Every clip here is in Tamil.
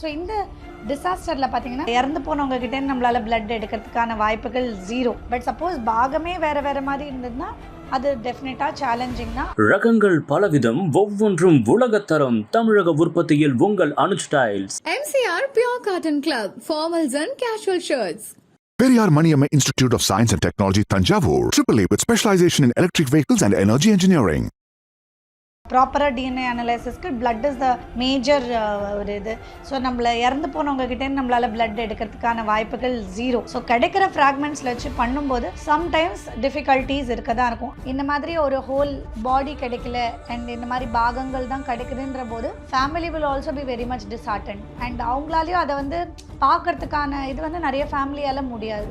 ஸோ இந்த டிசாஸ்டரில் பார்த்தீங்கன்னா இறந்து போனவங்க கிட்டே நம்மளால பிளட் எடுக்கிறதுக்கான வாய்ப்புகள் ஜீரோ பட் சப்போஸ் பாகமே வேற வேற மாதிரி இருந்ததுன்னா அது டெஃபினட்டாக சேலஞ்சிங் தான் ரகங்கள் பலவிதம் ஒவ்வொன்றும் உலகத்தரம் தமிழக உற்பத்தியில் உங்கள் Anuj Styles MCR Pure Cotton Club, formals and casual shirts. Periyar Maniamma Institute of Science and Technology, Tanjavur. AAA with specialization in electric vehicles and energy engineering. ப்ராப்பராக டிஎன்ஏ அனலைசிஸ்க்கு பிளட் இஸ் த மேஜர் ஒரு இது. ஸோ நம்மள இறந்து போனவங்ககிட்டே நம்மளால் பிளட் எடுக்கிறதுக்கான வாய்ப்புகள் ஜீரோ ஸோ கிடைக்கிற ஃப்ராக்மெண்ட்ஸில் வச்சு பண்ணும்போது சம்டைம்ஸ் டிஃபிகல்ட்டிஸ் இருக்க தான் இருக்கும். இந்த மாதிரி ஒரு ஹோல் பாடி கிடைக்கல அண்ட் இந்த மாதிரி பாகங்கள் தான் கிடைக்குதுன்ற போது family will also be very much dishearten and அவங்களாலையும் அதை வந்து பார்க்கறதுக்கான இது வந்து நிறைய ஃபேமிலியால் முடியாது.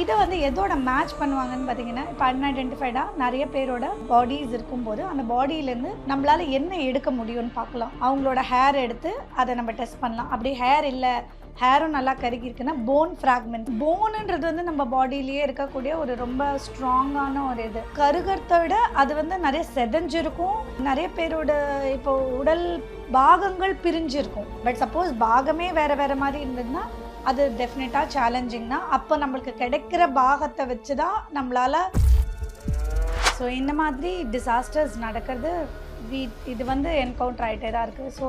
இதை வந்து எதோட மேட்ச் பண்ணுவாங்கன்னு பார்த்தீங்கன்னா இப்போ அன்ஐடென்டிஃபைடாக நிறைய பேரோட பாடிஸ் இருக்கும்போது அந்த பாடியிலேருந்து நம்மளால் என்ன எடுக்க முடியும்னு பார்க்கலாம். அவங்களோட ஹேர் எடுத்து அதை நம்ம டெஸ்ட் பண்ணலாம். அப்படி ஹேர் இல்லை ஹேரும் நல்லா கருகி இருக்குன்னா போன் ஃப்ராக்மெண்ட் போனுன்றது வந்து நம்ம பாடியிலேயே இருக்கக்கூடிய ஒரு ரொம்ப ஸ்ட்ராங்கான ஒரு இது. கருகிறத விட அது வந்து நிறைய செதஞ்சிருக்கும். நிறைய பேரோட இப்போ உடல் பாகங்கள் பிரிஞ்சிருக்கும். பட் சப்போஸ் பாகமே வேற வேற மாதிரி இருந்ததுன்னா அது டெஃபினட்டாக சேலஞ்சிங் தான் அப்போ நம்மளுக்கு கிடைக்கிற பாகத்தை வச்சு தான் நம்மளால் ஸோ இந்த மாதிரி டிசாஸ்டர்ஸ் நடக்கிறது வீ இது வந்து என்கவுண்டர் ஆகிட்டே தான் இருக்குது. ஸோ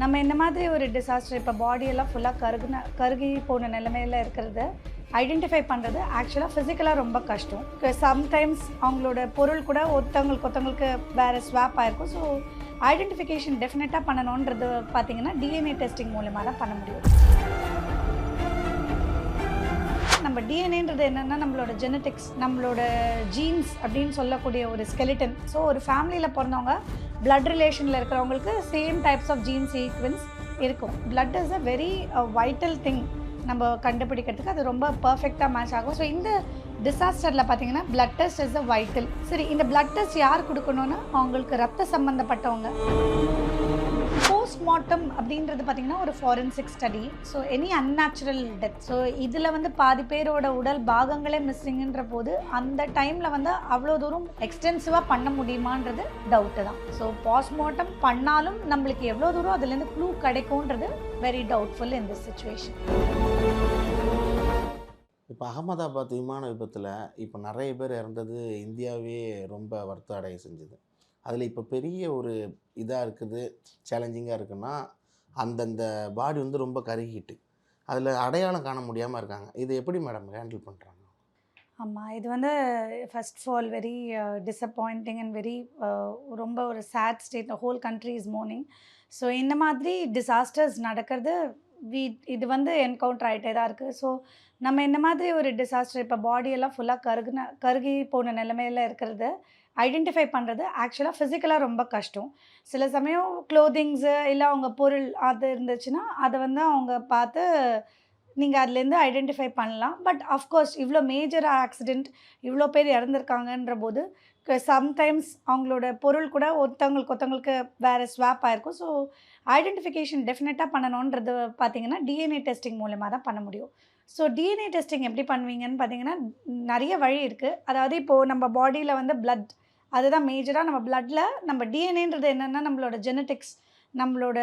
நம்ம இந்த மாதிரி ஒரு டிசாஸ்டர் இப்போ பாடியெல்லாம் ஃபுல்லாக கருகுன கருகி போன நிலைமையில் இருக்கிறது ஐடென்டிஃபை பண்ணுறது ஆக்சுவலாக ஃபிசிக்கலாக ரொம்ப கஷ்டம். சம்டைம்ஸ் அவங்களோட பொருள் கூட ஒருத்தவங்களுக்கு ஒருத்தவங்களுக்கு வேறு ஸ்வாப் ஆகிருக்கும் ஸோ ஐடென்டிஃபிகேஷன் டெஃபினட்டாக பண்ணணுன்றது பார்த்தீங்கன்னா டிஎன்ஏ டெஸ்டிங் மூலமாக தான் பண்ண முடியும். நம்ம டிஎன்ஏன்றது என்னென்னா நம்மளோட ஜெனட்டிக்ஸ் நம்மளோட ஜீன்ஸ் அப்படின்னு சொல்லக்கூடிய ஒரு ஸ்கெலிட்டன் ஸோ ஒரு ஃபேமிலியில் பிறந்தவங்க பிளட் ரிலேஷனில் இருக்கிறவங்களுக்கு same types of gene sequence இருக்கும். Blood is a very vital thing நம்ம கண்டுபிடிக்கிறதுக்கு. அது ரொம்ப பர்ஃபெக்டாக மேட்ச் ஆகும். ஸோ இந்த டிசாஸ்டரில் பார்த்தீங்கன்னா blood test is a vital சரி இந்த பிளட் டெஸ்ட் யார் கொடுக்கணும்னா அவங்களுக்கு ரத்த சம்மந்தப்பட்டவங்க போஸ்ட்மார்ட்டம் அப்படின்றது பார்த்தீங்கன்னா ஒரு forensic study so any unnatural death so இதில் வந்து பாதி பேரோட உடல் பாகங்களே மிஸ்ஸிங்குன்ற போது அந்த டைமில் வந்து அவ்வளோ தூரம் எக்ஸ்டென்சிவாக பண்ண முடியுமான்றது டவுட்டு தான். ஸோ போஸ்ட்மார்ட்டம் பண்ணாலும் நம்மளுக்கு எவ்வளோ தூரம் அதுலேருந்து clue கிடைக்கும்ன்றது very doubtful in this situation இப்போ அகமதாபாத் விமான விபத்தில் இப்போ நிறைய பேர் இறந்தது இந்தியாவே ரொம்ப வருத்த அடைய செஞ்சுது. அதில் இப்போ பெரிய ஒரு இதாக இருக்குது சேலஞ்சிங்காக இருக்குன்னா அந்தந்த பாடி வந்து ரொம்ப கருகிட்டு அதில் அடையாளம் காண முடியாமல் இருக்காங்க. இது எப்படி மேடம் ஹேண்டில் பண்ணுறாங்க ஆமாம் இது வந்து first of all very disappointing and very ரொம்ப ஒரு sad state whole country is mourning so இந்த மாதிரி டிசாஸ்டர்ஸ் நடக்கிறது வீ இது வந்து என்கவுண்டர் ஆகிட்டே தான் இருக்குது ஸோ நம்ம இந்த மாதிரி ஒரு டிசாஸ்டர் இப்போ பாடியெல்லாம் ஃபுல்லாக கருகுன கருகி போன நிலைமையில் இருக்கிறது. ஐடென்டிஃபை பண்ணுறது ஆக்சுவலாக ஃபிசிக்கலாக ரொம்ப கஷ்டம். சில சமயம் க்ளோதிங்ஸு இல்லை அவங்க பொருள் அது இருந்துச்சுன்னா அதை வந்து அவங்க பார்த்து நீங்கள் அதுலேருந்து ஐடென்டிஃபை பண்ணலாம். பட் அஃப்கோர்ஸ் இவ்வளோ மேஜர் ஆக்சிடெண்ட் இவ்வளோ பேர் இறந்துருக்காங்கன்ற போது சம்டைம்ஸ் அவங்களோட பொருள் கூட ஒருத்தவங்களுக்கு ஒருத்தவங்களுக்கு வேறு ஸ்வாப் ஆயிருக்கும். ஸோ ஐடென்டிஃபிகேஷன் டெஃபினட்டாக பண்ணணுன்றது பார்த்தீங்கன்னா டிஎன்ஏ டெஸ்டிங் மூலமாக தான் பண்ண முடியும். ஸோ டிஎன்ஏ டெஸ்டிங் எப்படி பண்ணுவீங்கன்னு பார்த்தீங்கன்னா நிறைய வழி இருக்குது அதாவது இப்போது நம்ம பாடியில் வந்து பிளட் அதுதான் மேஜராக நம்ம பிளட்டில் நம்ம டிஎன்ஏன்றது என்னென்னா நம்மளோட ஜெனட்டிக்ஸ் நம்மளோட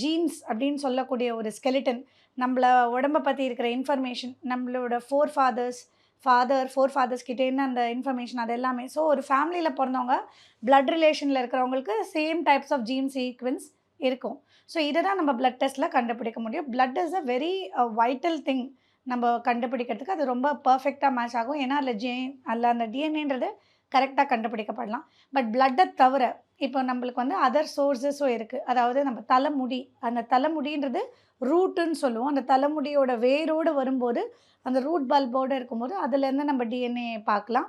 ஜீன்ஸ் அப்படின்னு சொல்லக்கூடிய ஒரு ஸ்கெலிட்டன் நம்மள உடம்பை பற்றி இருக்கிற இன்ஃபர்மேஷன் நம்மளோட forefathers father forefathers கிட்டேருந்து அந்த இன்ஃபர்மேஷன் அது எல்லாமே. ஸோ ஒரு ஃபேமிலியில் பிறந்தவங்க பிளட் ரிலேஷனில் இருக்கிறவங்களுக்கு same types of gene sequence இருக்கும். ஸோ இதை தான் நம்ம பிளட் டெஸ்ட்டில் கண்டுபிடிக்க முடியும். Blood is a very vital thing நம்ம கண்டுபிடிக்கிறதுக்கு. அது ரொம்ப பர்ஃபெக்டாக மேட்ச் ஆகும். ஏன்னா அதில் ஜே அதில் அந்த டிஎன்ஏன்றது கரெக்டாக கண்டுபிடிக்கப்படலாம். பட் பிளட்டை தவிர இப்போ நம்மளுக்கு வந்து அதர் சோர்ஸஸும் இருக்குது அதாவது நம்ம தலைமுடி அந்த தலைமுடின்றது ரூட்டுன்னு சொல்லுவோம். அந்த தலைமுடியோட வேரோடு வரும்போது அந்த ரூட் பல்போடு இருக்கும்போது அதுலேருந்து நம்ம டிஎன்ஏ பார்க்கலாம்.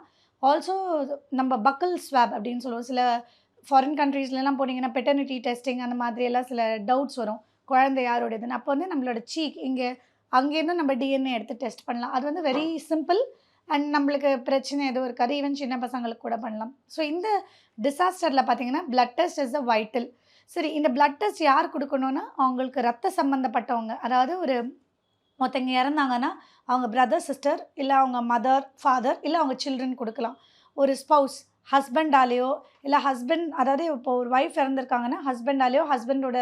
ஆல்சோ நம்ம பக்கல் ஸ்வாப் அப்படின்னு சொல்லுவோம். சில ஃபாரின் கண்ட்ரீஸ்லலாம் போனீங்கன்னா பெட்டர்னிட்டி டெஸ்டிங் அந்த மாதிரியெல்லாம் சில டவுட்ஸ் வரும். குழந்தை யாரோடதுன்னு அப்போ வந்து நம்மளோட சீக் இங்கே அங்கேருந்து நம்ம டிஎன்ஏ எடுத்து டெஸ்ட் பண்ணலாம். அது வந்து வெரி சிம்பிள் அண்ட் நம்மளுக்கு பிரச்சனை எதுவும் இருக்காது. ஈவன் சின்ன பசங்களுக்கு கூட பண்ணலாம். ஸோ இந்த டிசாஸ்டரில் பார்த்தீங்கன்னா blood test is a vital சரி இந்த பிளட் டெஸ்ட் யார் கொடுக்கணும்னா அவங்களுக்கு ரத்த சம்மந்தப்பட்டவங்க அதாவது ஒரு ஒருத்தங்க இறந்தாங்கன்னா அவங்க பிரதர் சிஸ்டர் இல்லை அவங்க மதர் ஃபாதர் இல்லை அவங்க சில்ட்ரன் கொடுக்கலாம். ஒரு ஸ்பௌஸ் ஹஸ்பண்டாலேயோ இல்லை ஹஸ்பண்ட் அதாவது இப்போ ஒரு ஒய்ஃப் இறந்துருக்காங்கன்னா ஹஸ்பண்டாலேயோ ஹஸ்பண்டோட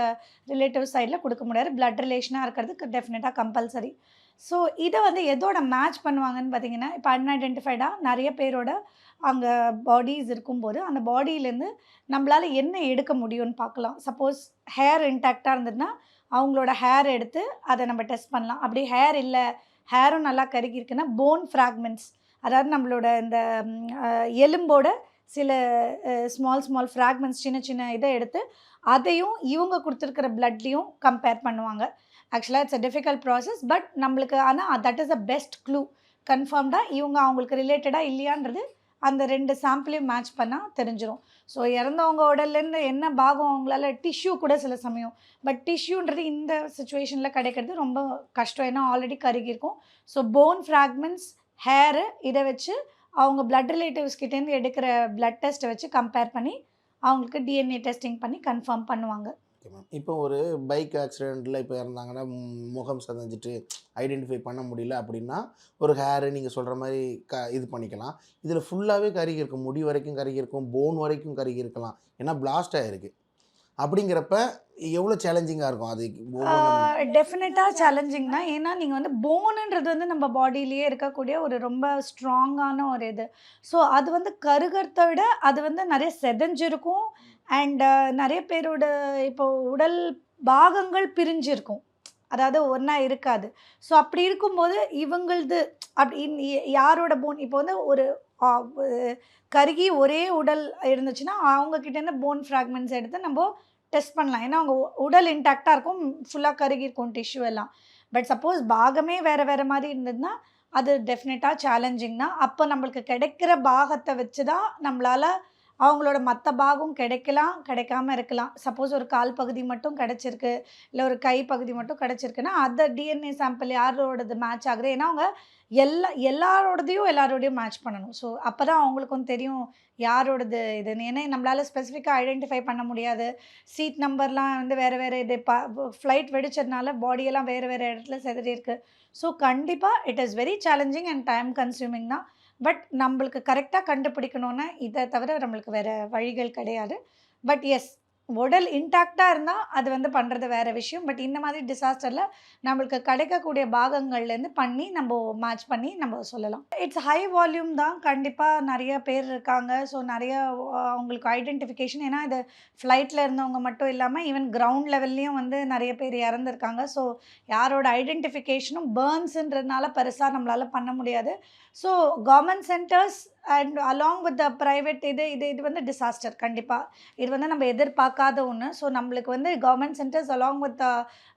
ரிலேட்டிவ் சைடில் கொடுக்க முடியாது. பிளட் ரிலேஷனாக இருக்கிறதுக்கு டெஃபினட்டாக கம்பல்சரி ஸோ இதை வந்து எதோட மேட்ச் பண்ணுவாங்கன்னு பார்த்தீங்கன்னா இப்போ அன்ஐடென்டிஃபைடாக நிறைய பேரோட அங்கே பாடிஸ் இருக்கும்போது அந்த பாடியிலேருந்து நம்மளால் என்ன எடுக்க முடியும்னு பார்க்கலாம். சப்போஸ் ஹேர் இன்டாக்டாக இருந்ததுன்னா அவங்களோட ஹேர் எடுத்து அதை நம்ம டெஸ்ட் பண்ணலாம். அப்படி ஹேர் இல்லை ஹேரும் நல்லா கருகி இருக்குன்னா போன் ஃப்ராக்மெண்ட்ஸ் அதாவது நம்மளோட இந்த எலும்போட சில ஸ்மால் ஸ்மால் ஃப்ராக்மெண்ட்ஸ் சின்ன சின்ன இதை எடுத்து அதையும் இவங்க கொடுத்துருக்கிற பிளட்லேயும் கம்பேர் பண்ணுவாங்க. ஆக்சுவலாக it's a difficult process but நம்மளுக்கு ஆனால் that is a best clue கன்ஃபார்ம்டாக இவங்க அவங்களுக்கு ரிலேட்டடாக இல்லையான்றது அந்த ரெண்டு சாம்பிளையும் மேட்ச் பண்ணால் தெரிஞ்சிடும் ஸோ இறந்தவங்க உடல்லேருந்து என்ன பாகம் அவங்களால டிஷ்யூ கூட சில சமயம். பட் டிஷ்யூன்றது இந்த சுச்சுவேஷனில் கிடைக்கிறது ரொம்ப கஷ்டம். ஏன்னா ஆல்ரெடி கருகி இருக்கும் ஸோ போன் ஃப்ராக்மெண்ட்ஸ் ஹேரு இதை வச்சு அவங்க பிளட் ரிலேட்டிவ்ஸ் கிட்டேருந்து எடுக்கிற பிளட் டெஸ்ட்டை வச்சு கம்பேர் பண்ணி அவங்களுக்கு டிஎன்ஏ டெஸ்டிங் பண்ணி கன்ஃபார்ம் பண்ணுவாங்க. ஓகே மேம் இப்போ ஒரு பைக் ஆக்சிடெண்ட்டில் இப்போ இறந்தாங்கன்னா முகம் சதஞ்சிட்டு ஐடென்டிஃபை பண்ண முடியல அப்படின்னா ஒரு ஹேரு நீங்கள் சொல்கிற மாதிரி க இது பண்ணிக்கலாம். இதில் ஃபுல்லாகவே கருகி இருக்கும். முடி வரைக்கும் கருகி இருக்கும். போன் வரைக்கும் கருகி இருக்கலாம். ஏன்னா பிளாஸ்ட் ஆகிருக்கு அப்படிங்கிறப்ப எவ்வளோ சேலஞ்சிங்காக இருக்கும்? அது டெஃபினட்டாக சேலஞ்சிங் தான் ஏன்னா நீங்கள் வந்து போனுன்றது வந்து நம்ம பாடியிலேயே இருக்கக்கூடிய ஒரு ரொம்ப ஸ்ட்ராங்கான ஒரு இது. ஸோ அது வந்து கருகிறத விட அது வந்து நிறைய செதஞ்சிருக்கும். அண்ட் uh, நிறைய பேரோட இப்போ உடல் பாகங்கள் பிரிஞ்சிருக்கும். அதாவது ஒன்றா இருக்காது. ஸோ அப்படி இருக்கும்போது இவங்களது அப்படி இன்- யாரோட போன் இப்போ வந்து ஒரு கருகி ஒரே உடல் இருந்துச்சுன்னா அவங்கக்கிட்டேருந்து போன் ஃப்ராக்மெண்ட்ஸ் எடுத்து நம்ம டெஸ்ட் பண்ணலாம். ஏன்னா அவங்க உடல் இன்டாக்டாக இருக்கும் ஃபுல்லாக கருகி இருக்கும் டிஷ்யூ எல்லாம். பட் சப்போஸ் பாகமே வேறு வேறு மாதிரி இருந்ததுன்னா அது டெஃபினட்டாக சேலஞ்சிங் தான் அப்போ நம்மளுக்கு கிடைக்கிற பாகத்தை வச்சு தான் நம்மளால் அவங்களோட மற்ற பாகம் கிடைக்கலாம் கிடைக்காம இருக்கலாம். சப்போஸ் ஒரு கால் பகுதி மட்டும் கிடைச்சிருக்கு இல்லை ஒரு கை பகுதி மட்டும் கிடைச்சிருக்குன்னா அதை டிஎன்ஏ சாம்பிள் யாரோடது மேட்ச் ஆகுது? ஏன்னா அவங்க எல்லா எல்லாரோடதையும் எல்லாரோடையும் மேட்ச் பண்ணணும். ஸோ அப்போ தான் அவங்களுக்கும் தெரியும் யாரோடது இதுன்னு. ஏன்னா நம்மளால் ஸ்பெசிஃபிக்காக ஐடென்டிஃபை பண்ண முடியாது. சீட் நம்பர்லாம் வந்து வேறு வேறு இது ப ஃப்ளைட் வெடிச்சதுனால பாடியெல்லாம் வேறு வேறு இடத்துல செதறி ஸோ கண்டிப்பாக it is very challenging and time consuming தான். பட் நம்மளுக்கு கரெக்டாக கண்டுபிடிக்கணுன்னா இதை தவிர நம்மளுக்கு வேறு வழிகள் கிடையாது. பட் எஸ் உடல் இன்டாக்டாக இருந்தால் அது வந்து பண்ணுறது வேறு விஷயம். பட் இந்த மாதிரி டிசாஸ்டரில் நம்மளுக்கு கிடைக்கக்கூடிய பாகங்கள்லேருந்து பண்ணி நம்ம மேட்ச் பண்ணி நம்ம சொல்லலாம். இட்ஸ் ஹை வால்யூம் தான். கண்டிப்பாக நிறைய பேர் இருக்காங்க. ஸோ நிறைய அவங்களுக்கு ஐடென்டிஃபிகேஷன் ஏன்னா இது ஃப்ளைட்டில் இருந்தவங்க மட்டும் இல்லாமல் ஈவன் கிரவுண்ட் லெவல்லையும் வந்து நிறைய பேர் இறந்துருக்காங்க. ஸோ யாரோட ஐடென்டிஃபிகேஷனும் பேர்ன்ஸுன்றதுனால பெருசாக நம்மளால் பண்ண முடியாது. So government centres and along with the private இது இது இது வந்து டிசாஸ்டர் கண்டிப்பாக இது வந்து நம்ம எதிர்பார்க்காத ஒன்று ஸோ நம்மளுக்கு வந்து government centres along with the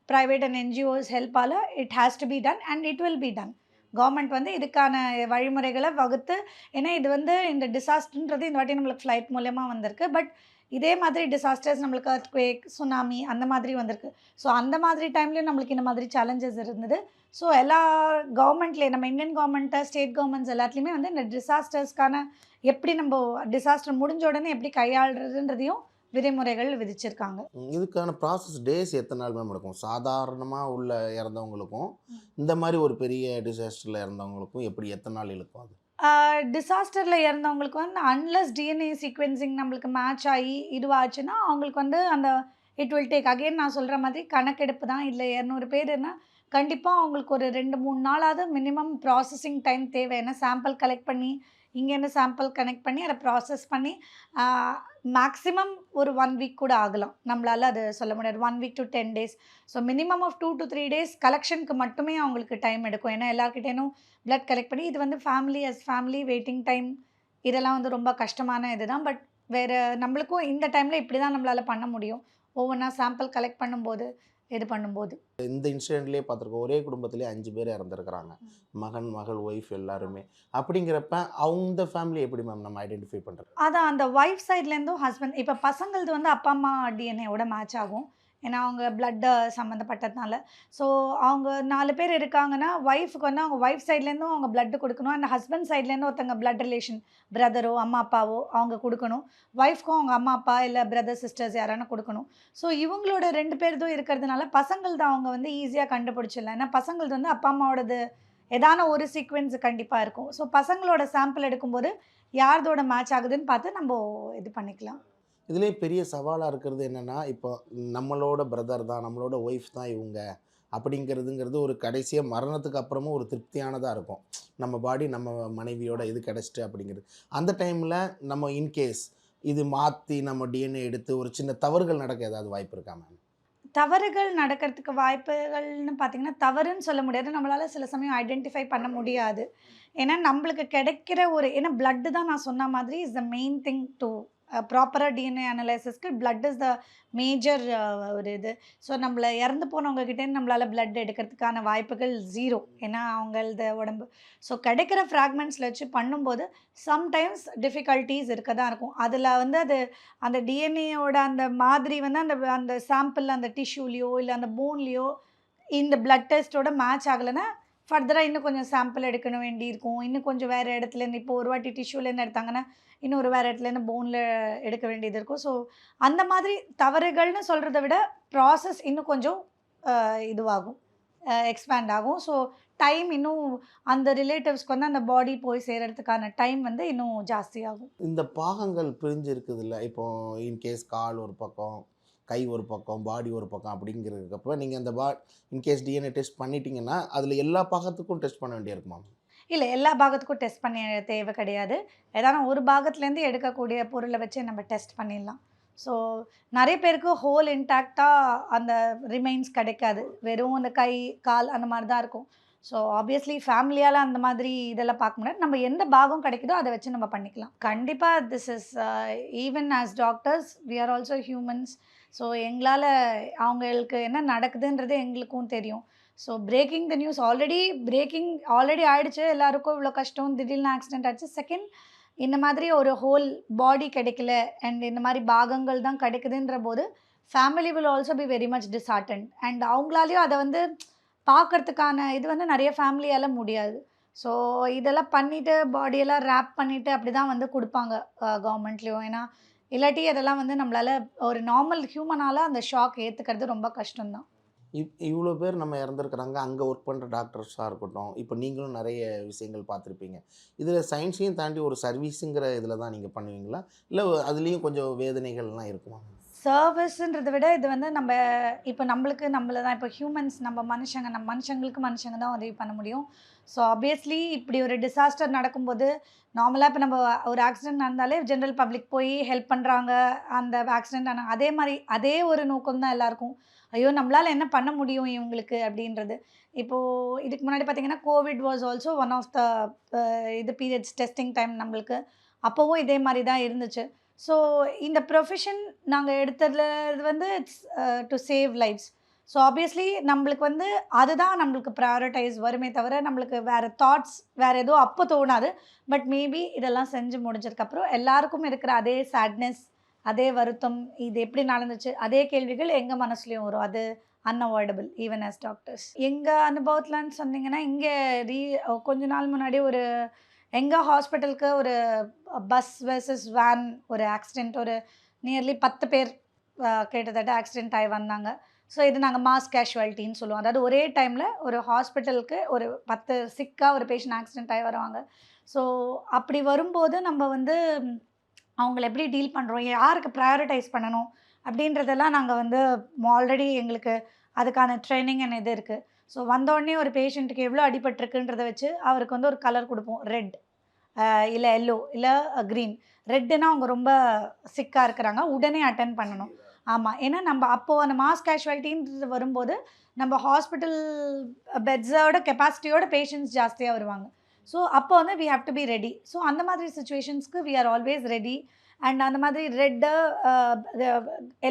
private and NGOs ஹெல்ப்பால் it has to be done and it will be done government வந்து இதுக்கான வழிமுறைகளை வகுத்து ஏன்னா இது வந்து இந்த டிசாஸ்டர்ன்றது இந்த வாட்டி நம்மளுக்கு ஃப்ளைட் மூலயமா வந்திருக்கு. பட் இதே மாதிரி டிசாஸ்டர்ஸ் நம்மளுக்கு earthquake சுனாமி அந்த மாதிரி வந்திருக்கு. ஸோ அந்த மாதிரி டைம்லேயும் நம்மளுக்கு இந்த மாதிரி சேலஞ்சஸ் இருந்தது. ஸோ எல்லா கவர்மெண்ட்லேயே நம்ம இந்தியன் கவர்மெண்ட்டு ஸ்டேட் கவர்மெண்ட்ஸ் எல்லாத்துலேயுமே வந்து இந்த டிசாஸ்டர்ஸ்க்கான எப்படி நம்ம டிசாஸ்டர் முடிஞ்ச உடனே எப்படி கையாளுறதுன்றதையும் விதிமுறைகள் விதிச்சிருக்காங்க. இதுக்கான ப்ராசஸ் டேஸ் எத்தனை நாள் மேம் எடுக்கும்? சாதாரணமாக உள்ள இறந்தவங்களுக்கும் இந்த மாதிரி ஒரு பெரிய டிசாஸ்டரில் இறந்தவங்களுக்கும் எப்படி எத்தனை நாள் இழுக்கும் அது? டிசாஸ்டரில் இறந்தவங்களுக்கு வந்து அன்லஸ் டிஎன்ஏ சீக்வென்சிங் நம்மளுக்கு மேட்ச் ஆகி இதுவாச்சுன்னா அவங்களுக்கு வந்து அந்த இட் வில் டேக் அகைன் நான் சொல்கிற மாதிரி கணக்கெடுப்பு தான். இல்லை இரநூறு பேருன்னா கண்டிப்பாக அவங்களுக்கு ஒரு ரெண்டு மூணு நாளாவது மினிமம் ப்ராசஸிங் டைம் தேவை. ஏன்னா சாம்பிள் கலெக்ட் பண்ணி இங்கேருந்து சாம்பிள் கனெக்ட் பண்ணி அதை ப்ராசஸ் பண்ணி மேக்ஸிமம் ஒரு ஒன் வீக் கூட ஆகலாம். நம்மளால் அது சொல்ல முடியாது. One week to ten days so minimum of two to three days கலெக்ஷனுக்கு மட்டுமே அவங்களுக்கு டைம் எடுக்கும். ஏன்னா எல்லாருக்கிட்டேனும் பிளட் கலெக்ட் பண்ணி இது வந்து family as family waiting time இதெல்லாம் வந்து ரொம்ப கஷ்டமான இதுதான். பட் வேறு நம்மளுக்கும் இந்த டைமில் இப்படி தான் நம்மளால் பண்ண முடியும். ஒவ்வொன்றா சாம்பிள் கலெக்ட் பண்ணும்போது இது பண்ணும்போது. இந்த இன்சிடென்ட்லேயே பார்த்துருக்கோம். ஒரே குடும்பத்திலே அஞ்சு பேர் இறந்துருக்குறாங்க. மகன் மகள் ஒய்ஃப் எல்லாருமே. அப்படிங்கிறப்ப அவங்க ஃபேமிலி எப்படி மேம் நம்ம ஐடென்டிஃபை பண்ணுறது அதான் அந்த ஒய்ஃப் சைட்லேருந்தும் ஹஸ்பண்ட் இப்போ பசங்களது வந்து அப்பா அம்மா டிஎன்ஏவோட மேட்ச் ஆகும். ஏன்னா அவங்க பிளட்டு சம்மந்தப்பட்டதுனால. ஸோ அவங்க நாலு பேர் இருக்காங்கன்னா ஒய்ஃபுக்கு வந்து அவங்க ஒய்ஃப் சைட்லேருந்தும் அவங்க பிளட்டு கொடுக்கணும். அந்த ஹஸ்பண்ட் சைட்லேருந்து ஒருத்தங்க பிளட் ரிலேஷன் பிரதரோ அம்மா அப்பாவோ அவங்க கொடுக்கணும். ஒய்ஃப்க்கும் அவங்க அம்மா அப்பா இல்லை பிரதர் சிஸ்டர்ஸ் யாரானு கொடுக்கணும். ஸோ இவங்களோட ரெண்டு பேர்தும் இருக்கிறதுனால பசங்கள் தான் அவங்க வந்து ஈஸியாக கண்டுபிடிச்சிடலாம். ஏன்னா பசங்களது வந்து அப்பா அம்மாவோடது ஏதான ஒரு சீக்வென்ஸ் கண்டிப்பாக இருக்கும். ஸோ பசங்களோட சாம்பிள் எடுக்கும்போது யார்தோட மேட்ச் ஆகுதுன்னு பார்த்து நம்ம இது பண்ணிக்கலாம். இதுலேயே பெரிய சவாலாக இருக்கிறது என்னென்னா இப்போ நம்மளோட பிரதர் தான் நம்மளோட ஒய்ஃப் தான் இவங்க. அப்படிங்கிறதுங்கிறது ஒரு கடைசியாக மரணத்துக்கு அப்புறமும் ஒரு திருப்தியானதாக இருக்கும். நம்ம பாடி நம்ம மனைவியோட இது கிடச்சிட்டு அப்படிங்கிறது. அந்த டைமில் நம்ம இன்கேஸ் இது மாற்றி நம்ம டிஎன்ஏ எடுத்து ஒரு சின்ன தவறுகள் நடக்க ஏதாவது வாய்ப்பு இருக்கா மேம் தவறுகள் நடக்கிறதுக்கு வாய்ப்புகள்னு பார்த்தீங்கன்னா தவறுன்னு சொல்ல முடியாது. நம்மளால் சில சமயம் ஐடென்டிஃபை பண்ண முடியாது. ஏன்னா நம்மளுக்கு கிடைக்கிற ஒரு ஏன்னா பிளட்டு தான் நான் சொன்ன மாதிரி is the main thing to ப்ராப்பராக டிஎன்ஏ அனலைசிஸ்க்கு பிளட் இஸ் த மேஜர் ஒரு இது. ஸோ நம்மளை இறந்து போனவங்ககிட்டேருந்து நம்மளால் பிளட் எடுக்கிறதுக்கான வாய்ப்புகள் ஜீரோ ஏன்னா அவங்களது உடம்பு. ஸோ கிடைக்கிற ஃப்ராக்மெண்ட்ஸில் வச்சு பண்ணும்போது சம்டைம்ஸ் டிஃபிகல்ட்டிஸ் இருக்க தான் இருக்கும். அதில் வந்து அது அந்த டிஎன்ஏயோட அந்த மாதிரி வந்து அந்த அந்த சாம்பிள் அந்த டிஷ்யூலையோ இல்லை அந்த போன்லேயோ இந்த பிளட் டெஸ்ட்டோட மேட்ச் ஆகலைன்னா ஃபர்தராக இன்னும் கொஞ்சம் சாம்பிள் எடுக்கணும் வேண்டி இருக்கும் இன்னும் கொஞ்சம் வேறு இடத்துலேருந்து இப்போ ஒரு வாட்டி டிஷ்யூலேருந்து எடுத்தாங்கன்னா இன்னொரு வேறு இடத்துலேருந்து போனில் எடுக்க வேண்டியது இருக்கும். ஸோ அந்த மாதிரி தவறுகள்னு சொல்கிறத விட ப்ராசஸ் இன்னும் கொஞ்சம் இதுவாகும். எக்ஸ்பேண்ட் ஆகும். ஸோ டைம் இன்னும் அந்த ரிலேட்டிவ்ஸ்க்கு வந்து அந்த பாடி போய் சேர்கிறதுக்கான டைம் வந்து இன்னும் ஜாஸ்தியாகும். இந்த பாகங்கள் பிரிஞ்சு இருக்குதுல்ல இப்போ இன்கேஸ் கால் ஒரு பக்கம் கை ஒரு பக்கம் பாடி ஒரு பக்கம் அப்படிங்கிறதுக்கப்ப நீங்கள் அந்த பா இன்கேஸ் டிஎன்ஏ டெஸ்ட் பண்ணிட்டீங்கன்னா அதில் எல்லா பாகத்துக்கும் டெஸ்ட் பண்ண வேண்டியிருக்குமா? இல்லை எல்லா பாகத்துக்கும் டெஸ்ட் பண்ண தேவை கிடையாது. ஏதாவது ஒரு பாகத்துலேருந்து எடுக்கக்கூடிய பொருளை வச்சு நம்ம டெஸ்ட் பண்ணிடலாம். ஸோ நிறைய பேருக்கு ஹோல் இன்டாக்டாக அந்த ரிமைன்ஸ் கிடைக்காது. வெறும் அந்த கை கால் அந்த மாதிரி தான் இருக்கும். ஸோ ஆப்வியஸ்லி ஃபேமிலியால் அந்த மாதிரி இதெல்லாம் பார்க்க முடியாது. நம்ம எந்த பாகம் கிடைக்குதோ அதை வச்சு நம்ம பண்ணிக்கலாம். கண்டிப்பாக this is even as doctors we are also humans so எங்களால் அவங்களுக்கு என்ன நடக்குதுன்றது எங்களுக்கும் தெரியும். So breaking the news already breaking already ஆயிடுச்சு. எல்லாருக்கும் இவ்வளோ கஷ்டம் திடீர்னு ஆக்சிடென்ட் ஆச்சு. செகண்ட் இந்த மாதிரி ஒரு ஹோல் பாடி கிடைக்கல. அண்ட் இந்த மாதிரி பாகங்கள் தான் கிடைக்குதுன்ற போது family will also be very much dishearten and அவங்களாலையும் அதை வந்து பார்க்கறதுக்கான இது வந்து நிறைய ஃபேமிலியால் முடியாது. ஸோ இதெல்லாம் பண்ணிவிட்டு பாடியெல்லாம் ரேப் பண்ணிவிட்டு அப்படி தான் வந்து கொடுப்பாங்க கவர்மெண்ட்லேயும் ஏன்னா இல்லாட்டி அதெல்லாம் வந்து நம்மளால் ஒரு நார்மல் ஹியூமனால் அந்த ஷாக் ஏற்றுக்கிறது ரொம்ப கஷ்டம்தான். இவ் இவ்வளோ பேர் நம்ம இறந்துருக்குறாங்க. அங்கே ஒர்க் பண்ணுற டாக்டர்ஸாக இருக்கட்டும். இப்போ நீங்களும் நிறைய விஷயங்கள் பார்த்துருப்பீங்க. இதில் சயின்ஸையும் தாண்டி ஒரு சர்வீஸுங்கிற இதில் தான் நீங்கள் பண்ணுவீங்களா? இல்லை அதுலேயும் கொஞ்சம் வேதனைகள்லாம் இருக்குமா? சர்வீஸ்ன்றதை விட இது வந்து நம்ம இப்போ நம்மளுக்கு நம்மள தான் இப்போ ஹியூமன்ஸ் நம்ம மனுஷங்க நம்ம மனுஷங்களுக்கு மனுஷங்க தான் உதவி பண்ண முடியும். ஸோ ஆப்வியஸ்லி இப்படி ஒரு டிசாஸ்டர் நடக்கும்போது நார்மலாக இப்போ நம்ம ஒரு ஆக்சிடென்ட் நடந்தாலே ஜென்ரல் பப்ளிக் போய் ஹெல்ப் பண்ணுறாங்க அந்த ஆக்சிடென்ட் ஆனால் அதே மாதிரி அதே ஒரு நோக்கம் தான் எல்லாருக்கும். ஐயோ நம்மளால் என்ன பண்ண முடியும் இவங்களுக்கு அப்படின்றது. இப்போது இதுக்கு முன்னாடி பார்த்தீங்கன்னா covid was also one of the இது பீரியட்ஸ் டெஸ்டிங் டைம் நம்மளுக்கு. அப்போவும் இதே மாதிரி தான் இருந்துச்சு. ஸோ இந்த ப்ரொஃபஷன் நாங்கள் எடுத்ததுல வந்து it's to save lives so obviously நம்மளுக்கு வந்து அதுதான் நம்மளுக்கு ப்ரையாரிட்டைஸ் வருமே தவிர நம்மளுக்கு வேறு தாட்ஸ் வேறு எதுவும் அப்போ தோணாது. பட் மேபி இதெல்லாம் செஞ்சு முடிஞ்சதுக்கப்புறம் எல்லாருக்கும் இருக்கிற அதே சேட்னஸ் அதே வருத்தம் இது எப்படி நடந்துச்சு அதே கேள்விகள் எங்கள் மனசுலையும் வரும். அது அன்அவாய்டபிள் ஈவன் அஸ் டாக்டர்ஸ் எங்கள் அனுபவத்தில்னு சொன்னீங்கன்னா இங்கே ரீ கொஞ்ச நாள் முன்னாடி ஒரு எங்கே ஹாஸ்பிட்டலுக்கு ஒரு பஸ் வெர்சஸ் வேன் ஒரு ஆக்சிடெண்ட் ஒரு நியர்லி பத்து பேர் கிட்டத்தட்ட ஆக்சிடெண்ட் ஆகி வந்தாங்க. ஸோ இது நாங்கள் மாஸ் கேஷுவாலிட்டின்னு சொல்லுவோம். அதாவது ஒரே டைமில் ஒரு ஹாஸ்பிட்டலுக்கு ஒரு பத்து சிக்காக ஒரு பேஷண்ட் ஆக்சிடெண்ட் ஆகி வருவாங்க. ஸோ அப்படி வரும்போது நம்ம வந்து அவங்கள எப்படி டீல் பண்ணுறோம் யாருக்கு ப்ரையாரிட்டைஸ் பண்ணணும்? அப்படின்றதெல்லாம் நாங்கள் வந்து ஆல்ரெடி எங்களுக்கு அதுக்கான ட்ரைனிங் அண்ட் இது இருக்குது ஸோ வந்தோடனே ஒரு பேஷண்ட்டுக்கு எவ்வளோ அடிபட்டிருக்குன்றதை வச்சு அவருக்கு வந்து ஒரு கலர் கொடுப்போம். ரெட் இல்லை எல்லோ இல்லை க்ரீன் ரெட்டுனா அவங்க ரொம்ப சிக்காக இருக்கிறாங்க. உடனே அட்டன் பண்ணணும். ஆமாம் ஏன்னா நம்ம அப்போது அந்த மாஸ் கேஷுவாலிட்டின்றது வரும்போது நம்ம ஹாஸ்பிட்டல் பெட்ஸோட கெப்பாசிட்டியோட பேஷண்ட்ஸ் ஜாஸ்தியாக வருவாங்க. ஸோ அப்போ வந்து we have to be ready so அந்த மாதிரி சுச்சுவேஷன்ஸ்க்கு we are always ready and அந்த மாதிரி red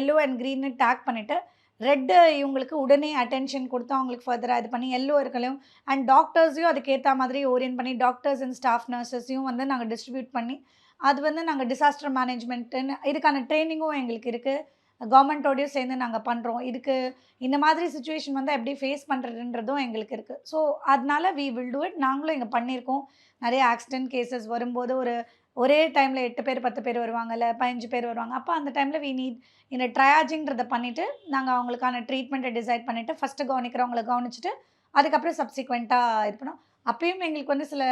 yellow and green tag பண்ணிவிட்டு ரெட்டு இவங்களுக்கு உடனே அட்டென்ஷன் கொடுத்து அவங்களுக்கு ஃபர்தராக இது பண்ணி எல்லோ இருக்கலையும் அண்ட் டாக்டர்ஸையும் அதுக்கேற்ற மாதிரி ஓரியன்ட் பண்ணி டாக்டர்ஸ் அண்ட் ஸ்டாஃப் நர்சஸையும் வந்து நாங்கள் டிஸ்ட்ரிபியூட் பண்ணி அது வந்து நாங்கள் டிசாஸ்டர் மேனேஜ்மெண்ட்டுன்னு இதுக்கான ட்ரைனிங்கும் எங்களுக்கு இருக்குது கவர்மெண்ட்டோடையும் சேர்ந்து நாங்கள் பண்ணுறோம் இதுக்கு இந்த மாதிரி சுச்சுவேஷன் வந்து எப்படி ஃபேஸ் பண்ணுறதுன்றதும் எங்களுக்கு இருக்குது ஸோ அதனால வி வில் டூ இட் நாங்களும் இங்கே பண்ணியிருக்கோம். நிறைய ஆக்சிடென்ட் கேசஸ் வரும்போது ஒரு ஒரே டைமில் எட்டு பேர் பத்து பேர் வருவாங்கல்ல பதினஞ்சு பேர் வருவாங்க. அப்போ அந்த டைமில் வி நீட் இந்த ட்ரையாஜிங்கிறத பண்ணிவிட்டு நாங்கள் அவங்களுக்கான ட்ரீட்மெண்ட்டை டிசைட் பண்ணிவிட்டு ஃபஸ்ட்டு கவனிக்கிறவங்களை கவனிச்சுட்டு அதுக்கப்புறம் சப்சிக்வெண்ட்டாக இது பண்ணோம் அப்பயும் எங்களுக்கு வந்து சில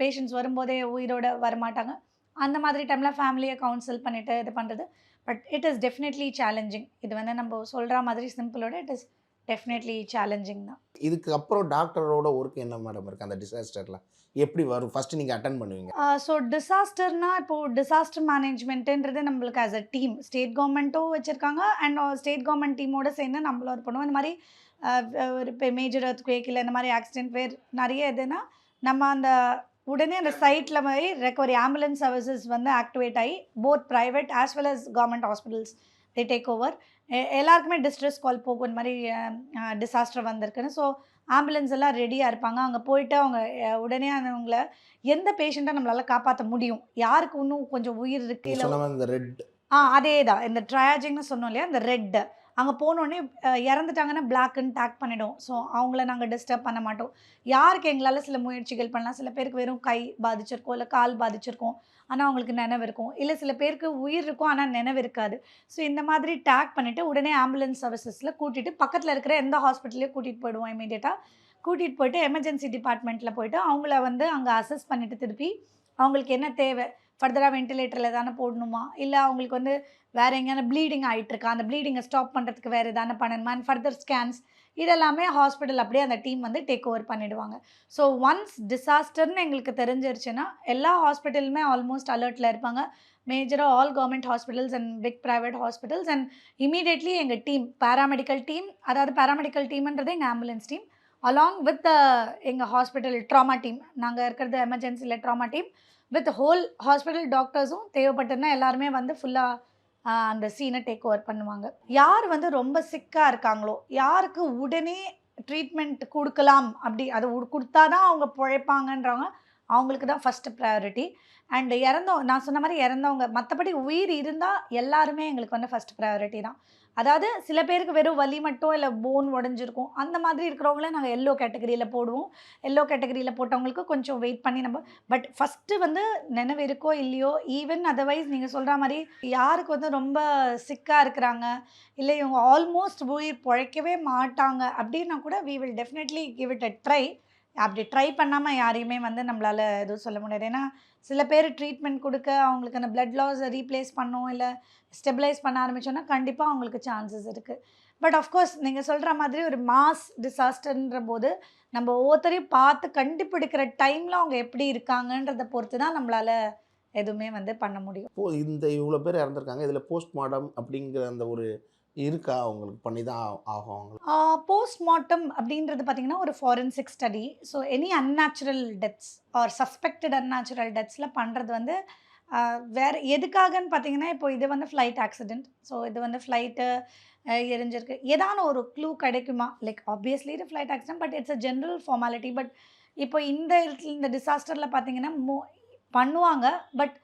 பேஷண்ட்ஸ் வரும்போதே உயிரோட வரமாட்டாங்க. அந்த மாதிரி டைமில் ஃபேமிலியை கவுன்சில் பண்ணிவிட்டு இது பண்ணுறது but it is definitely challenging இது வந்து நம்ம சொல்கிற மாதிரி சிம்பிளோட இட் இஸ் டெஃபினெட்லி சேலஞ்சிங் தான். இதுக்கு அப்புறம் டாக்டரோட ஒர்க் என்ன மேடம் இருக்குது அந்த டிசாஸ்டரில் எப்படி வரும்? ஃபஸ்ட்டு நீங்கள் அட்டன் பண்ணுவீங்க. ஸோ டிசாஸ்டர்னா இப்போது டிசாஸ்டர் மேனேஜ்மெண்ட்டுன்றது நம்மளுக்கு ஆஸ் அ டீம் ஸ்டேட் கவர்மெண்ட்டும் வச்சுருக்காங்க அண்ட் ஸ்டேட் கவர்மெண்ட் டீமோட சேர்ந்து நம்மளும் ஒரு பண்ணுவோம். இந்த மாதிரி ஒரு இப்போ மேஜர் earthquake இல்லை இந்த மாதிரி ஆக்சிடென்ட் வேர் நிறைய இதுனா நம்ம அந்த உடனே அந்த சைட்டில் மாதிரி ரெக்கவரி ஆம்புலன்ஸ் சர்வீசஸ் வந்து ஆக்டிவேட் ஆகி both private as well as government hospitals they take over எல்லாருக்குமே டிஸ்ட்ரெஸ் கால் போகும் இந்த மாதிரி டிசாஸ்டர் வந்திருக்குன்னு. ஸோ ஆம்புலன்ஸ் எல்லாம் ரெடியாக இருப்பாங்க. அங்கே போயிட்டு அவங்க உடனே அவங்கள எந்த பேஷண்ட்டை நம்மளால் காப்பாற்ற முடியும்? யாருக்கு இன்னும் கொஞ்சம் உயிர் இருக்கு? இல்லை ஆ அதே தான் இந்த ட்ரையாஜிங்னு சொன்னோம் இல்லையா? இந்த ரெட் அங்கே போனோடனே இறந்துட்டாங்கன்னா பிளாக்குன்னு டேக் பண்ணிடும். ஸோ அவங்கள நாங்கள் டிஸ்டர்ப் பண்ண மாட்டோம். யாருக்கு எங்களால் சில முயற்சிகள் பண்ணலாம்? சில பேருக்கு வெறும் கை பாதிச்சிருக்கோம் இல்லை கால் பாதிச்சிருக்கோம். ஆனால் அவங்களுக்கு நினைவு இருக்கும். இல்லை சில பேருக்கு உயிர் இருக்கும் ஆனால் நினைவு இருக்காது. ஸோ இந்த மாதிரி டேக் பண்ணிவிட்டு உடனே ஆம்புலன்ஸ் சர்வீசஸில் கூட்டிகிட்டு பக்கத்தில் இருக்கிற எந்த ஹாஸ்பிட்டல்லையும் கூட்டிகிட்டு போயிடுவோம் இமீடியட்டாக கூட்டிகிட்டு போயிட்டு எமர்ஜென்சி டிபார்ட்மெண்ட்டில் போயிட்டு அவங்கள வந்து அங்கே அசஸ் பண்ணிவிட்டு திருப்பி அவங்களுக்கு என்ன தேவை? ஃபர்தராக வென்டிலேட்டரில் தானே போடணுமா? இல்லை அவங்களுக்கு வந்து வேறு எங்கேயான ப்ளீடிங் ஆகிட்டுருக்கா அந்த ப்ளீடிங்கை ஸ்டாப் பண்ணுறதுக்கு வேறு எதான பண்ணணுமா? அண்ட் ஃபர்தர் ஸ்கேன்ஸ் இதெல்லாமே ஹாஸ்பிட்டல் அப்படியே அந்த டீம் வந்து டேக் ஓவர் பண்ணிடுவாங்க. ஸோ ஒன்ஸ் டிசாஸ்டர்னு எங்களுக்கு தெரிஞ்சிருச்சுன்னா எல்லா ஹாஸ்பிட்டலுமே ஆல்மோஸ்ட் அலர்ட்டில் இருப்பாங்க. மேஜராக all government hospitals and big private hospitals and immediately எங்கள் டீம் பேராமெடிக்கல் டீம் அதாவது பேராமெடிக்கல் டீம்ன்றது எங்கள் ஆம்புலன்ஸ் டீம் அலாங் வித் எங்கள் ஹாஸ்பிட்டல் ட்ராமா டீம் நாங்கள் இருக்கிறது எமர்ஜென்சியில் trauma team with whole hospital டாக்டர்ஸும் தேவைப்பட்டுன்னா எல்லாருமே வந்து ஃபுல்லாக அந்த சீனை டேக் ஓவர் பண்ணுவாங்க. யார் வந்து ரொம்ப சிக்காக இருக்காங்களோ யாருக்கு உடனே ட்ரீட்மெண்ட் கொடுக்கலாம் அப்படி அது கொடுத்தா தான் அவங்க பிழைப்பாங்கன்றவங்க அவங்களுக்கு தான் ஃபஸ்ட்டு ப்ரையாரிட்டி அண்ட் இறந்தவங்க நான் சொன்ன மாதிரி இறந்தவங்க மற்றபடி உயிர் இருந்தால் எல்லாருமே எங்களுக்கு வந்து ஃபஸ்ட் ப்ரையாரிட்டி தான். அதாவது சில பேருக்கு வெறும் வலி மட்டும் இல்லை போன் உடஞ்சிருக்கும். அந்த மாதிரி இருக்கிறவங்கள நாங்கள் எல்லோ கேட்டகரியில் போடுவோம். எல்லோ கேட்டகரியில் போட்டவங்களுக்கு கொஞ்சம் வெயிட் பண்ணி நம்ம பட் ஃபஸ்ட்டு வந்து நினைவு இருக்கோ இல்லையோ ஈவன் அதர்வைஸ் நீங்கள் சொல்கிற மாதிரி யாருக்கு வந்து ரொம்ப சிக்காக இருக்கிறாங்க இல்லை இவங்க ஆல்மோஸ்ட் உயிர் பிழைக்கவே மாட்டாங்க அப்படின்னா கூட we will definitely give it a try அப்படி ட்ரை பண்ணாமல் யாரையுமே வந்து நம்மளால் எதுவும் சொல்ல முடியாது. ஏன்னா சில பேர் ட்ரீட்மெண்ட் கொடுக்க அவங்களுக்கு அந்த பிளட் லாஸை ரீப்ளேஸ் பண்ணோம் இல்லை ஸ்டெபிலைஸ் பண்ண ஆரம்பிச்சோன்னா கண்டிப்பாக அவங்களுக்கு சான்சஸ் இருக்குது பட் ஆஃப்கோர்ஸ் நீங்கள் சொல்கிற மாதிரி ஒரு மாஸ் டிசாஸ்டர்ன்ற போது நம்ம ஒவ்வொருத்தரையும் பார்த்து கண்டுபிடிக்கிற டைமில் அவங்க எப்படி இருக்காங்கன்றதை பொறுத்து தான் நம்மளால் எதுவுமே வந்து பண்ண முடியும். இந்த இவ்வளோ பேர் இறந்துருக்காங்க இதில் போஸ்ட்மார்டம் அப்படிங்கிற அந்த ஒரு இருக்கா? அவங்களுக்கு பண்ணி தான் ஆகும் அவங்களுக்கு. போஸ்ட்மார்ட்டம் அப்படின்றது பார்த்தீங்கன்னா ஒரு forensic study so any unnatural deaths are suspected unnatural டெத்ஸில் பண்ணுறது வந்து வேறு எதுக்காகன்னு பார்த்தீங்கன்னா இப்போ இது வந்து ஃப்ளைட் ஆக்சிடெண்ட் ஸோ இது வந்து ஃப்ளைட்டு எரிஞ்சிருக்கு. ஏதான ஒரு க்ளூ கிடைக்குமா? லைக் ஆப்வியஸ்லி இது flight accident but it's a general formality but இப்போ இந்த இடத்துல இந்த டிசாஸ்டரில் பார்த்தீங்கன்னா மோ பண்ணுவாங்க. பட்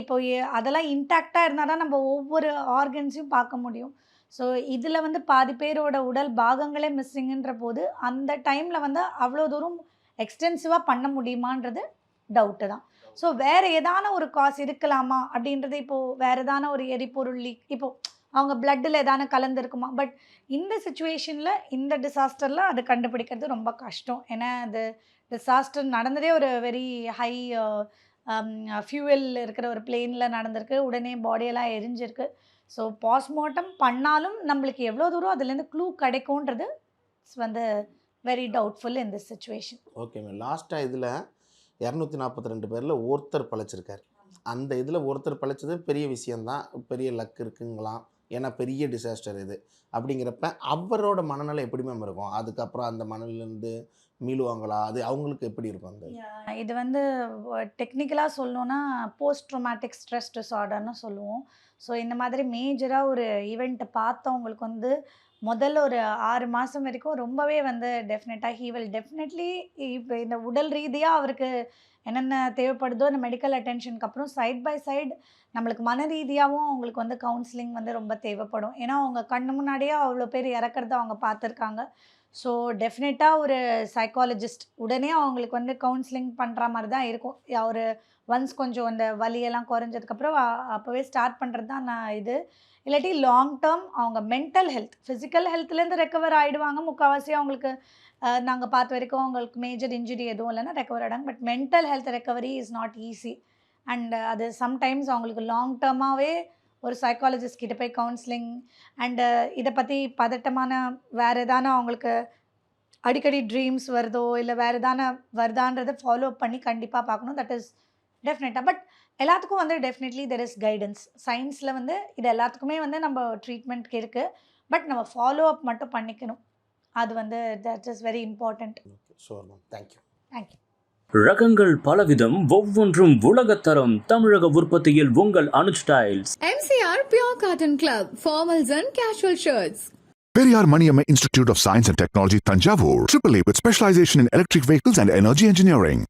இப்போ அதெல்லாம் இன்டாக்டாக இருந்தால் தான் நம்ம ஒவ்வொரு ஆர்கன்ஸையும் பார்க்க முடியும். ஸோ இதில் வந்து பாதி பேரோட உடல் பாகங்களே மிஸ்ஸிங்குன்ற போது அந்த டைமில் வந்து அவ்வளோ தூரம் எக்ஸ்டென்சிவாக பண்ண முடியுமான்றது டவுட்டு தான். ஸோ வேறு ஏதான ஒரு காசு இருக்கலாமா? அப்படின்றது இப்போது வேறு ஏதான ஒரு எரிபொருள் லீக் இப்போது அவங்க பிளட்டில் ஏதான கலந்துருக்குமா பட் இந்த சுச்சுவேஷனில் இந்த டிசாஸ்டரில் அது கண்டுபிடிக்கிறது ரொம்ப கஷ்டம். ஏன்னா அது டிசாஸ்டர் நடந்ததே ஒரு வெரி ஹை ஃபியூவல் இருக்கிற ஒரு பிளேனில் நடந்திருக்கு. உடனே பாடியெல்லாம் எரிஞ்சிருக்கு. ஸோ பாஸ்ட்மார்ட்டம் பண்ணாலும் நம்மளுக்கு எவ்வளோ தூரம் அதுலேருந்து க்ளூ கிடைக்கும்ன்றது இட்ஸ் வந்து very doubtful in this situation okay ma'am லாஸ்ட்டாக இதில் இரநூத்தி நாற்பத்தி ரெண்டு பேரில் ஒருத்தர் பழைச்சிருக்காரு. அந்த இதில் ஒருத்தர் பழைச்சது பெரிய விஷயந்தான் பெரிய லக் இருக்குங்களாம். ஏன்னா பெரிய டிசாஸ்டர் இது. அப்படிங்கிறப்ப அவரோட மனநிலை எப்படி மேம் இருக்கும்? அதுக்கப்புறம் அந்த மனநிலேருந்து மீளுவாங்களா? அது அவங்களுக்கு எப்படி இருக்கும் அந்த இது? வந்து டெக்னிக்கலாக சொல்லணும்னா போஸ்ட் ட்ரோமேட்டிக் ஸ்ட்ரெஸ் டிஸார்டர்னு சொல்லுவோம். ஸோ இந்த மாதிரி மேஜராக ஒரு ஈவெண்ட்டை பார்த்தவங்களுக்கு வந்து முதல்ல ஒரு ஆறு மாதம் வரைக்கும் ரொம்பவே வந்து டெஃபினட்டாக ஹீ வில் டெஃபினெட்லி இப்போ இந்த உடல் ரீதியாக அவருக்கு என்னென்ன தேவைப்படுதோ இந்த மெடிக்கல் அட்டென்ஷனுக்கு அப்புறம் சைட் பை சைடு நம்மளுக்கு மன ரீதியாகவும் அவங்களுக்கு வந்து கவுன்சிலிங் வந்து ரொம்ப தேவைப்படும். ஏன்னா அவங்க கண்ணு முன்னாடியே அவ்வளோ பேர் இறக்கறத அவங்க பார்த்துருக்காங்க. ஸோ டெஃபினட்டாக ஒரு சைக்காலஜிஸ்ட் உடனே அவங்களுக்கு வந்து கவுன்சிலிங் பண்ணுற மாதிரி தான் இருக்கும். ஒரு ஒன்ஸ் கொஞ்சம் அந்த வலியெல்லாம் குறைஞ்சதுக்கப்புறம் அப்போவே ஸ்டார்ட் பண்ணுறது தான் நான் இது. இல்லாட்டி லாங் டேர்ம் அவங்க மென்டல் ஹெல்த் ஃபிசிக்கல் ஹெல்த்லேருந்து ரெக்கவர் ஆகிடுவாங்க முக்கால்வாசி அவங்களுக்கு நாங்கள் பார்த்த வரைக்கும் அவங்களுக்கு மேஜர் இன்ஜுரி எதுவும் இல்லைன்னா recover ஆகிடாங்க but mental health recovery is not easy and அது சம்டைம்ஸ் அவங்களுக்கு லாங் டேர்மாகவே ஒரு சைக்காலஜிஸ்ட் கிட்ட போய் கவுன்சிலிங் அண்டு இதை பற்றி பதட்டமான வேறு எதான அவங்களுக்கு அடிக்கடி ட்ரீம்ஸ் வருதோ இல்லை வேறு எதான வருதான்றதை ஃபாலோ பண்ணி கண்டிப்பாக பார்க்கணும். தட் இஸ் டெஃபினட்டாக பட் எல்லாத்துக்கும் வந்து டெஃபினெட்லி தெர் இஸ் கைடன்ஸ் சயின்ஸில் வந்து இது எல்லாத்துக்குமே வந்து நம்ம ட்ரீட்மெண்ட்க்கு இருக்குது பட் நம்ம ஃபாலோ அப் மட்டும் பண்ணிக்கணும். அது வந்து that is very important okay sure ma'am thank you thank you ரகங்கள் பலவிதம் ஒவ்வொன்றும் உலகத்தரம் தமிழக உற்பத்தியில் உங்கள் Anuj tiles MCR Pure Cotton Club, formals and casual shirts. Periyar Maniamma Institute of Science and Technology, Tanjavur. AAA with specialization in electric vehicles and energy engineering.